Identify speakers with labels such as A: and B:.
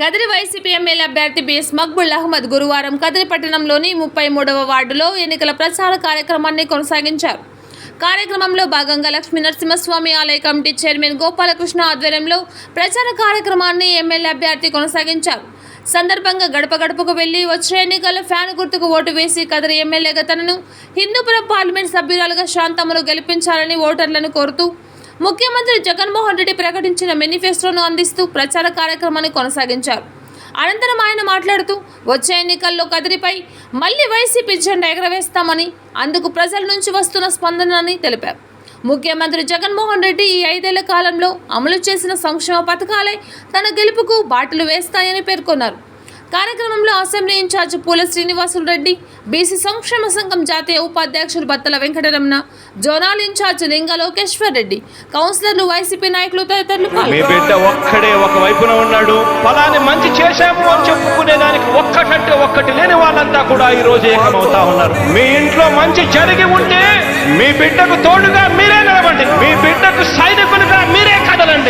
A: Kadiri YCP MLA అభ్యర్థి BS Maqbool Ahmed గురువారం కదిరి పట్టణంలోని ముప్పై మూడవ వార్డులో ఎన్నికల ప్రచార కార్యక్రమాన్ని కొనసాగించారు. కార్యక్రమంలో భాగంగా లక్ష్మీ నరసింహస్వామి ఆలయ కమిటీ చైర్మన్ గోపాలకృష్ణ ఆధ్వర్యంలో ప్రచార కార్యక్రమాన్ని ఎమ్మెల్యే అభ్యర్థి కొనసాగించారు. సందర్భంగా గడప గడపకు వెళ్ళి వచ్చే ఎన్నికల్లో ఫ్యాన్ గుర్తుకు ఓటు వేసి కదిరి ఎమ్మెల్యేగా తనను హిందూపురం పార్లమెంట్ సభ్యురాలుగా శాంతమ్మను గెలిపించాలని ఓటర్లను కోరుతూ ముఖ్యమంత్రి జగన్మోహన్ రెడ్డి ప్రకటించిన మేనిఫెస్టోను అందిస్తూ ప్రచార కార్యక్రమాన్ని కొనసాగించారు. అనంతరం ఆయన మాట్లాడుతూ వచ్చే ఎన్నికల్లో కదిరిపై మళ్ళీ వైసీపీ జెండా ఎగరవేస్తామని అందుకు ప్రజల నుంచి వస్తున్న స్పందనని తెలిపారు. ముఖ్యమంత్రి జగన్మోహన్ రెడ్డి ఈ ఐదేళ్ళ కాలంలో అమలు చేసిన సంక్షేమ పథకాలే తన గెలుపుకు బాటలు వేస్తాయని పేర్కొన్నారు. కార్యక్రమంలో అసెంబ్లీ ఇన్ఛార్జ్ పూల శ్రీనివాసులు రెడ్డి బీసీ సంక్షేమ సంఘం జాతీయ ఉపాధ్యక్షులు బత్తల వెంకటరమణ జోనాల్ ఇన్ఛార్జ్ లింగ లోకేశ్వర్ రెడ్డి కౌన్సిలర్లు వైసీపీ నాయకులు తదితరులు
B: మీ బిడ్డ ఒక్కడే ఒక వైపున ఉన్నాడు. ఫలాన్ని మంచి చేశాము అని చెప్పుకునే దానికి ఒక్కటంటే ఒక్కటి లేని వాళ్ళంతా కూడా ఈ రోజు ఏకమవుతా ఉన్నారు. మీ ఇంట్లో మంచి జరిగి ఉంటే మీ బిడ్డకు తోడుగా మీరే నిలబండి మీ బిడ్డకు సైనికులుగా మీరే కదలండి.